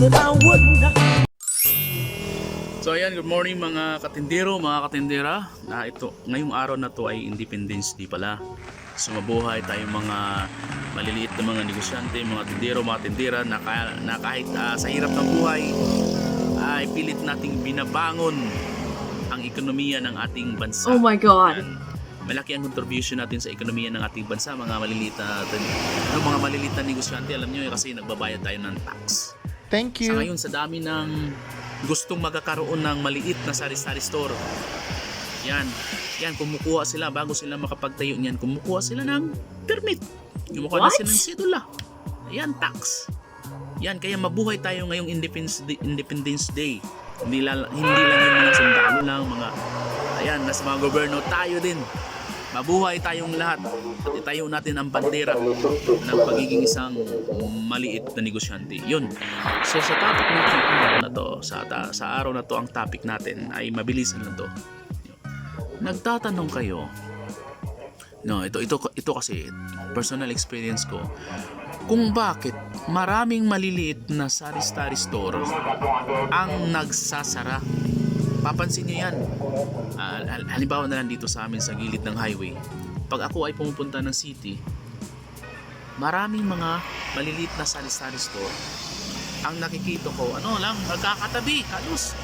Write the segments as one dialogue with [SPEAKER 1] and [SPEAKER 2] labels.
[SPEAKER 1] that I would not.
[SPEAKER 2] So ayan, good morning mga katindero, mga katindera. Na ito, ngayong araw na to ay Independence Day pala. So mabuhay tayong mga maliliit na mga negosyante, mga tindero, mga tindera na, kaya, na kahit ah, sa hirap ng buhay ay pilit nating binabangon ang ekonomiya ng ating bansa.
[SPEAKER 3] Oh my God.
[SPEAKER 2] Yan. Malaki ang contribution natin sa ekonomiya ng ating bansa, mga maliliit na, ano, mga maliliit na negosyante. Alam nyo kasi nagbabayad tayo ng tax.
[SPEAKER 4] Thank
[SPEAKER 2] Sa
[SPEAKER 4] you.
[SPEAKER 2] ngayon, sa dami ng gustong magkakaroon ng maliit na sari-sari store. Yan. Yan, kumukuha sila bago sila makapagtayo niyan. Kumukuha sila ng permit. Kumukuha na
[SPEAKER 3] What?
[SPEAKER 2] sila ng sidula. Yan, tax. Yan, kaya mabuhay tayo ngayong Independence Day. Independence Day. Hindi, la, hindi lang yung mga sundalo lang, mga, ayan, nas mga gobyerno, tayo din. Mabuhay tayong lahat. At itayo natin ang bandera ng pagiging isang maliit na negosyante. Yun. So sa topic natin araw na to, sa, ta- sa araw na to, ang topic natin ay mabilisan lang to. Nagtatanong kayo, no, ito, ito, ito kasi, personal experience ko, kung bakit maraming maliliit na sari-sari store ang nagsasara. Papansin nyo yan. Hal- halimbawa na lang dito sa amin sa gilid ng highway. Pag ako ay pumupunta ng city, maraming mga maliliit na sari-sari store ang nakikita ko, ano lang, nagkakatabi, halos.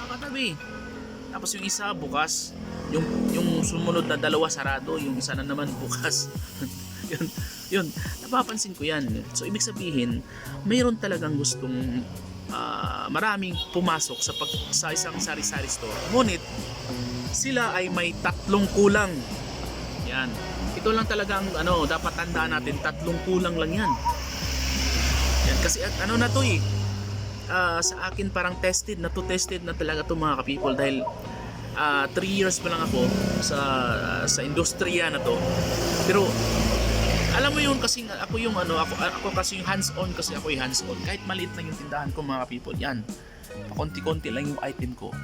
[SPEAKER 2] Nakakatabi. Tapos yung isa bukas, yung yung sumunod na dalawa sarado, yung isa na naman bukas. yun, yun, napapansin ko yan. So ibig sabihin, mayroon talagang gustong ah, maraming pumasok sa pag, sa isang sari-sari store. Ngunit sila ay may tatlong kulang. Yan. Ito lang talaga ang ano, dapat tandaan natin, tatlong kulang lang yan. Yan kasi ano na to eh. ah, sa akin parang tested na to tested na talaga to mga ka-people dahil 3 years pa lang ako sa sa industriya na to. Pero alam mo yun kasi ako yung ano ako ako kasi yung hands on kasi ako yung hands on kahit maliit lang yung tindahan ko mga ka-people yan konti-konti lang yung item ko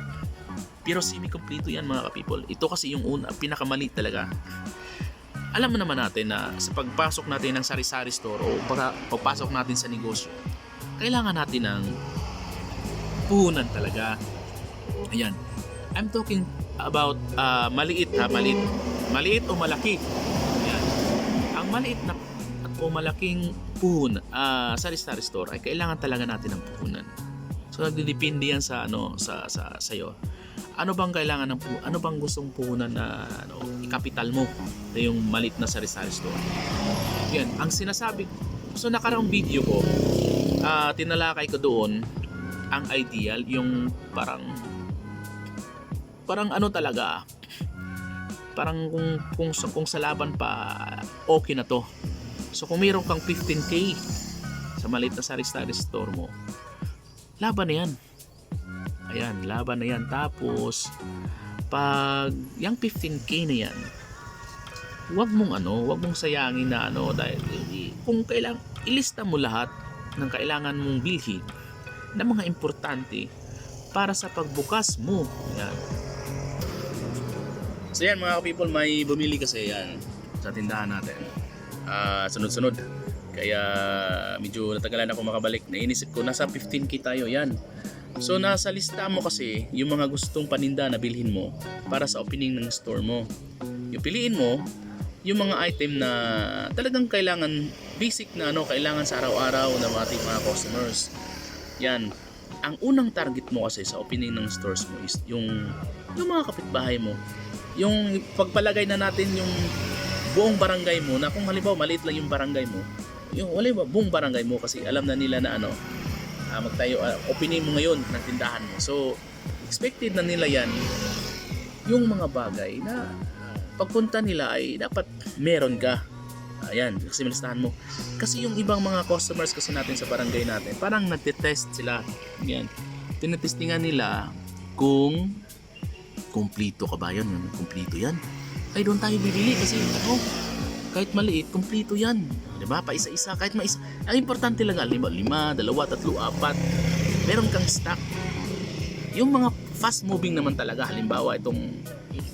[SPEAKER 2] pero semi-complete yan mga ka-people ito kasi yung una pinakamaliit talaga alam mo naman natin na sa pagpasok natin ng sari-sari store o pag- pagpasok natin sa negosyo, kailangan natin ng puhunan talaga. Ayan. I'm talking about ah, maliit ha, maliit. Maliit o malaki. Ang maliit na o malaking puhun ah, sari-sari store ay kailangan talaga natin ng puhunan. So nagdidepende yan sa ano sa sa sayo. Ano bang kailangan ng pu- ano bang gustong puhunan na ano kapital mo na yung maliit na sari-sari store. Yan, ang sinasabi so nakaraang video ko ah, tinalakay ko doon ang ideal yung parang parang ano talaga parang kung kung sa, kung sa laban pa okay na to. So kung mayroon kang 15k sa maliit na sari-sari store mo laban na yan. Ayan laban na yan. Tapos pag yung 15k na yan wag mong ano wag mong sayangin na ano dahil kung kailang ilista mo lahat ng kailangan mong bilhin na mga importante para sa pagbukas mo. Yan So yan mga people, may bumili kasi yan sa tindahan natin. Ah, sunod-sunod. Kaya medyo natagalan ako makabalik. Nainisip ko, nasa 15k tayo yan. So nasa lista mo kasi yung mga gustong paninda na bilhin mo para sa opening ng store mo. Yung piliin mo, yung mga item na talagang kailangan, basic na ano, kailangan sa araw-araw ng ating mga customers. Yan. Ang unang target mo kasi sa opening ng stores mo is yung yung mga kapitbahay mo yung pagpalagay na natin yung buong barangay mo na kung halimbawa maliit lang yung barangay mo yung wala ba buong barangay mo kasi alam na nila na ano ah, magtayo uh, opening mo ngayon ng tindahan mo. So expected na nila yan. Yung mga bagay na pagpunta nila ay dapat meron ka. Ayan kasi malistahan mo. Kasi yung ibang mga customers kasi natin sa barangay natin parang nagte-test sila. Yan tinetestingan nila kung kumplito ka ba yan? Kumplito yan. Ay, doon tayo bibili kasi ano, kahit maliit, kumplito yan. Di ba? Pa isa-isa, kahit maisa. Ang importante lang, lima, lima, dalawa, tatlo, apat. Meron kang stock. Yung mga fast moving naman talaga, halimbawa itong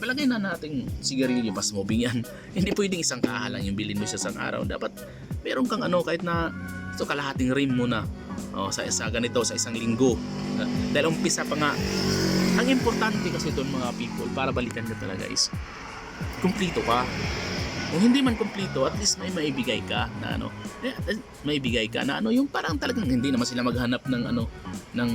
[SPEAKER 2] palagay na nating sigarilyo fast moving yan. Hindi pwedeng isang kaha lang yung bilhin mo sa isang araw. Dapat meron kang ano, kahit na ito kalahating rim mo na. O, sa, sa ganito, sa isang linggo. Dahil umpisa pa nga, ang importante kasi doon mga people, para balikan ka talaga is, kumplito ka. Kung hindi man kumplito, at least may maibigay ka na ano, eh, eh, maibigay ka na ano, yung parang talagang hindi naman sila maghanap ng ano, ng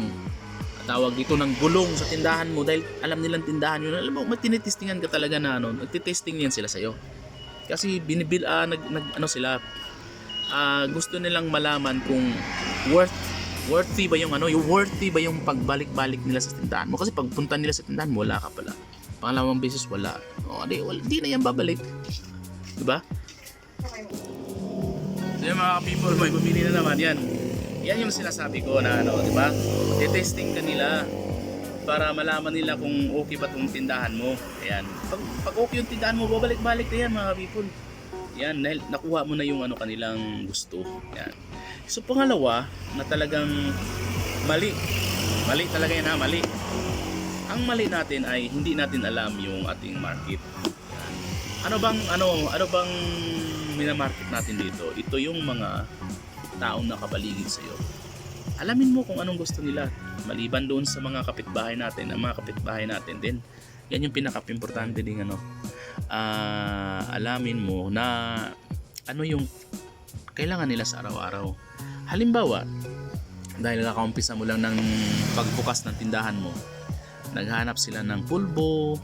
[SPEAKER 2] tawag dito ng gulong sa tindahan mo dahil alam nilang tindahan yun. Alam mo, may tinitestingan ka talaga na ano, nagtitesting yan sila sa'yo. Kasi binibil, ah, nag, nag, ano sila, ah, gusto nilang malaman kung worth worthy ba yung ano, yung worthy ba yung pagbalik-balik nila sa tindahan mo kasi pagpunta nila sa tindahan mo wala ka pala. Pangalawang beses wala. O di, wala, di na yan babalik. 'Di ba? So yung mga people, may bumili na naman yan. Yan yung sinasabi ko na ano, 'di ba? Testing ka nila para malaman nila kung okay ba tong tindahan mo. Ayan. Pag, pag okay yung tindahan mo, babalik-balik na yan mga people. Yan, nakuha mo na yung ano kanilang gusto. Yan. So pangalawa, na talagang mali. Mali talaga yan ha, mali. Ang mali natin ay hindi natin alam yung ating market. Ano bang ano, ano bang minamarket natin dito? Ito yung mga taong nakapaligid sa iyo. Alamin mo kung anong gusto nila. Maliban doon sa mga kapitbahay natin, ang mga kapitbahay natin din. Yan yung pinaka-importante din ano. Ah, alamin mo na ano yung kailangan nila sa araw-araw. Halimbawa, dahil nakaumpisa mo lang ng pagbukas ng tindahan mo, naghanap sila ng pulbo,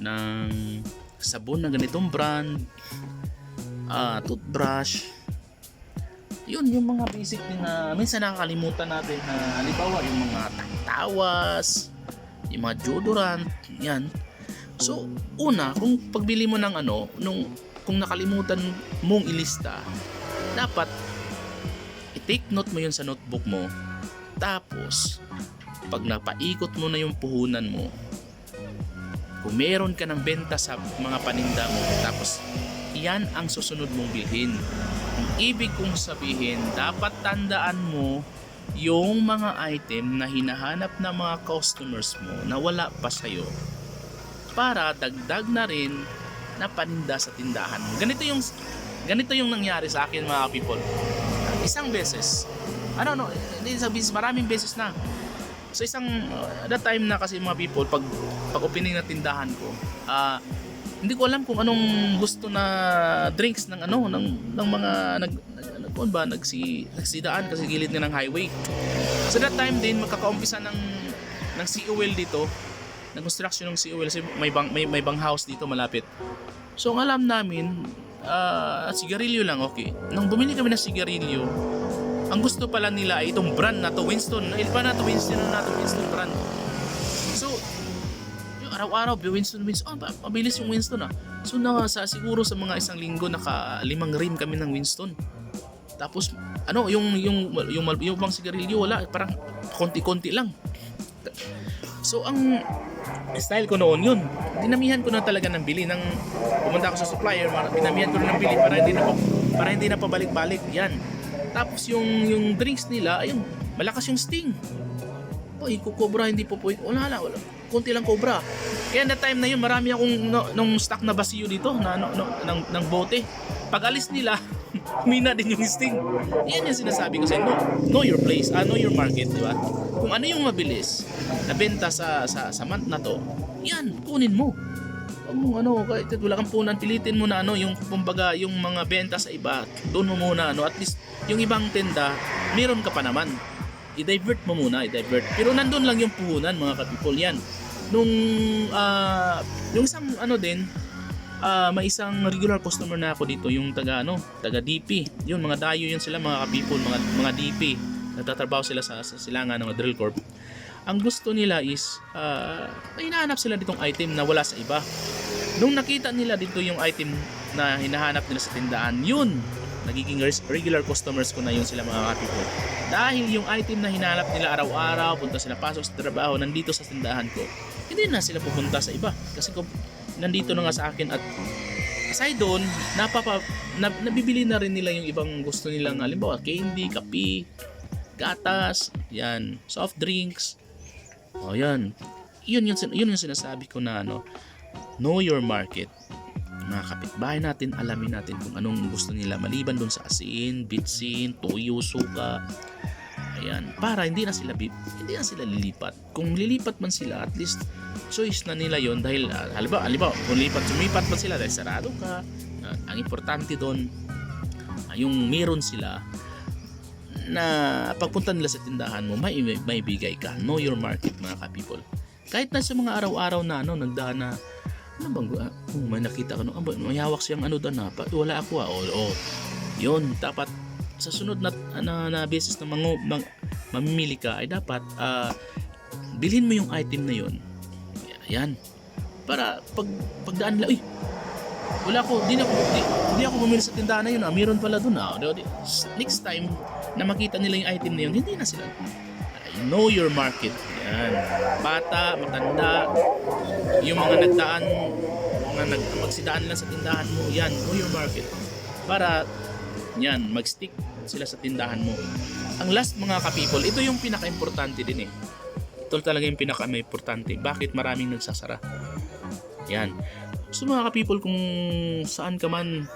[SPEAKER 2] ng sabon ng ganitong brand, ah, toothbrush, yun yung mga basic din na minsan nakakalimutan natin na halimbawa yung mga tawas, yung mga deodorant, yan. So, una, kung pagbili mo ng ano, nung kung nakalimutan mong ilista, dapat i-take note mo yun sa notebook mo. Tapos, pag napaikot mo na yung puhunan mo, kung meron ka ng benta sa mga paninda mo, tapos yan ang susunod mong bilhin. Ang ibig kong sabihin, dapat tandaan mo yung mga item na hinahanap ng mga customers mo na wala pa sa'yo para dagdag na rin na paninda sa tindahan mo. Ganito yung ganito yung nangyari sa akin mga people. Isang beses. Ano no, hindi sa beses, maraming beses na. So isang uh, that time na kasi mga people pag pag opening na tindahan ko, ah hindi ko alam kung anong gusto na drinks ng ano ng ng mga nag, nag ano ba nagsi nagsidaan kasi gilid nga ng highway. So that time din magkakaumpisa ng ng COL dito ng construction ng COL kasi may bang may, may bang house dito malapit. So ang alam namin ah sigarilyo lang okay. Nung bumili kami ng sigarilyo, ang gusto pala nila ay itong brand na to Winston. Iba na to Winston na to Winston brand. So yung araw-araw Winston Winston. Oh, mabilis yung Winston ah. So na sa siguro sa mga isang linggo naka limang rim kami ng Winston. Tapos ano yung yung yung, yung, yung bang sigarilyo wala parang konti-konti lang. So ang style ko noon yun. Dinamihan ko na talaga ng bili ng pumunta ako sa supplier, dinamihan ko na ng bili para hindi na pa- para hindi na pabalik-balik. Yan. Tapos yung yung drinks nila, ayun, malakas yung sting. Boy, kukobra hindi po po. Wala lang, wala. Kunti lang cobra. Kaya na time na yun, marami akong no, nung stock na basiyo dito na no, no, ng, ng bote. Pag alis nila, mina din yung sting. Yan yung sinasabi ko sa know, know your place, ah, know your market, di ba? Kung ano yung mabilis na benta sa, sa, sa month na to, yan, kunin mo. Huwag mong ano, kahit wala kang punan, pilitin mo na ano, yung kumbaga, yung mga benta sa iba, doon mo muna, ano, at least yung ibang tenda, meron ka pa naman. I-divert mo muna, i-divert. Pero nandun lang yung puhunan, mga ka-people, yan. Nung, ah, yung isang, ano din, ah, may isang regular customer na ako dito, yung taga, ano, taga DP. Yun, mga dayo yun sila, mga ka-people, mga, mga DP. Nagtatrabaho sila sa, sa silangan ng drill corp. Ang gusto nila is, may hinahanap sila ditong item na wala sa iba. Nung nakita nila dito yung item na hinahanap nila sa tindahan, yun, nagiging regular customers ko na yun sila mga ka-people. Dahil yung item na hinahanap nila araw-araw, punta sila pasok sa trabaho, nandito sa tindahan ko, hindi na sila pupunta sa iba. Kasi kung nandito na nga sa akin at aside doon, napapa, na, nabibili na rin nila yung ibang gusto nilang, halimbawa, candy, kape, gatas, yan, soft drinks. O yan. Yun yung, yun yung sinasabi ko na ano, know your market. Mga kapitbahay natin, alamin natin kung anong gusto nila maliban doon sa asin, bitsin, toyo, suka. Ayan, para hindi na sila hindi na sila lilipat. Kung lilipat man sila, at least choice na nila yon dahil uh, halimbawa, halimbawa, kung lipat, sumipat man sila dahil sarado ka, ah, ang importante doon ah, yung meron sila na pagpunta nila sa tindahan mo, may, may bigay ka. Know your market, mga ka-people. Kahit na sa mga araw-araw na ano, nagdaan na, ano bang, ah, oh, may nakita ka, no, ah, may hawak siyang ano doon na, pa, wala ako ah, o, o, yun, dapat, sa sunod na, na, na beses na mangu, mang, mamimili ka, ay dapat, ah, bilhin mo yung item na yun. Yan. Para, pag, pagdaan nila, uy, wala ko, di, na, ako, di, di ako bumili sa tindahan na yun, ah, meron pala doon, ah. Next time, na makita nila yung item na yun, hindi na sila. I know your market. Yan. Bata, matanda, yung mga nagdaan, mga nag, magsidaan lang sa tindahan mo, yan, know your market. Para, yan, mag-stick sila sa tindahan mo. Ang last mga ka-people, ito yung pinaka-importante din eh. Ito talaga yung pinaka-importante. Bakit maraming nagsasara? Yan. So mga ka-people, kung saan ka man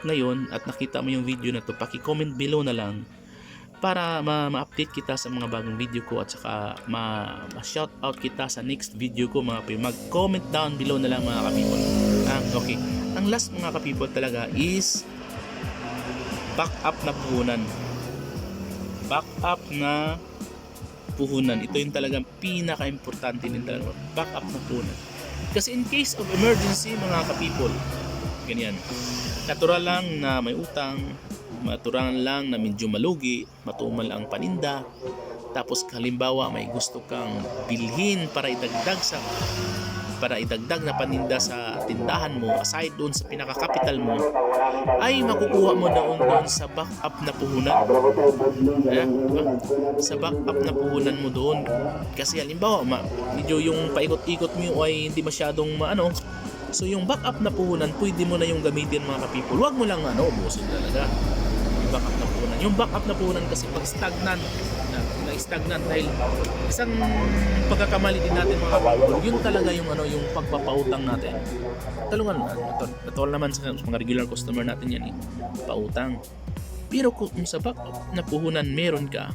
[SPEAKER 2] ngayon at nakita mo yung video na to, paki-comment below na lang para ma- ma-update kita sa mga bagong video ko at saka ma- ma-shout out kita sa next video ko mga kapipol. Mag-comment down below na lang mga kapipol. Ah, okay. Ang last mga kapipol talaga is back up na puhunan. Back up na puhunan. Ito yung talagang pinaka-importante din talaga. Back up na puhunan. Kasi in case of emergency mga kapipol, ganyan. Natural lang na may utang, maturangan lang na medyo malugi, matumal ang paninda, tapos halimbawa may gusto kang bilhin para idagdag sa para idagdag na paninda sa tindahan mo aside doon sa pinaka-capital mo ay makukuha mo doon doon sa backup na puhunan. Eh, sa backup na puhunan mo doon. Kasi halimbawa ma, medyo yung paikot-ikot mo ay hindi masyadong maano so yung backup na puhunan pwede mo na yung gamitin mga kapipol huwag mo lang ano ubusin talaga yung backup na puhunan. Yung backup na puhunan kasi pag stagnan, na, na stagnan dahil isang pagkakamali din natin mga kapatid, yun talaga yung ano yung pagpapautang natin. Talungan na, natural naman sa mga regular customer natin yan eh, pautang. Pero kung sa backup na puhunan meron ka,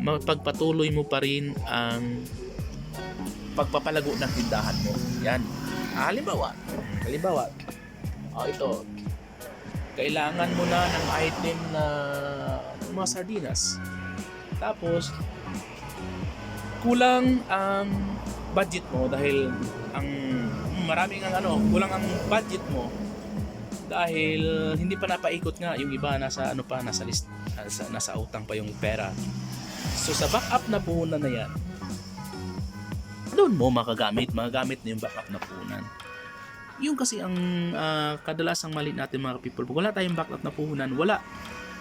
[SPEAKER 2] mapagpatuloy mo pa rin ang pagpapalago ng tindahan mo. Yan. Ah, halimbawa, halimbawa, oh, ito, kailangan mo na ng item na mga sardinas. Tapos, kulang ang budget mo dahil ang maraming ang ano, kulang ang budget mo dahil hindi pa napaikot nga yung iba nasa ano pa nasa list nasa, nasa utang pa yung pera. So sa backup na puhunan na yan, doon mo makagamit, magagamit na yung backup na puhunan. Yung kasi ang ah, kadalasang mali natin mga people pag wala tayong backup na puhunan wala.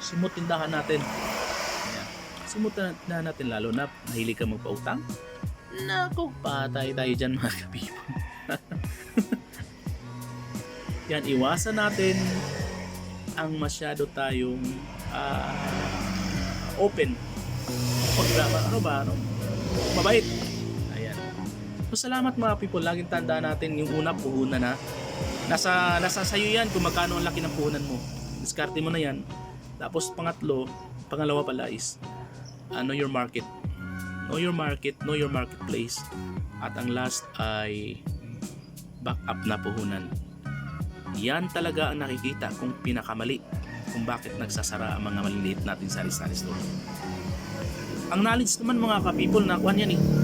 [SPEAKER 2] Sumutindahan natin. Ayan. sumutindahan natin lalo na mahilig ka magpautang. Nako patay tayo dyan mga people yan iwasan natin ang masyado tayong ah, open. Pag ano ba ano? Mabait So salamat mga people, laging tandaan natin yung una puhunan na. Nasa nasa sayo yan kung magkano ang laki ng puhunan mo. Diskarte mo na yan. Tapos pangatlo, pangalawa pala is uh, know your market. Know your market, know your marketplace. At ang last ay back up na puhunan. Yan talaga ang nakikita kung pinakamali kung bakit nagsasara ang mga maliliit natin sari-sari store. Ang knowledge naman mga ka-people, nakuha yan eh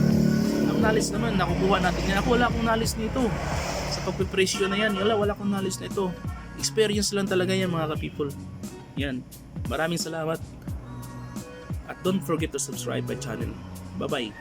[SPEAKER 2] knowledge naman, nakukuha natin yan. Ako wala akong knowledge nito. Sa pagpipresyo na yan, wala, wala akong knowledge nito. Experience lang talaga yan mga ka-people. Yan. Maraming salamat. At don't forget to subscribe my channel. Bye-bye.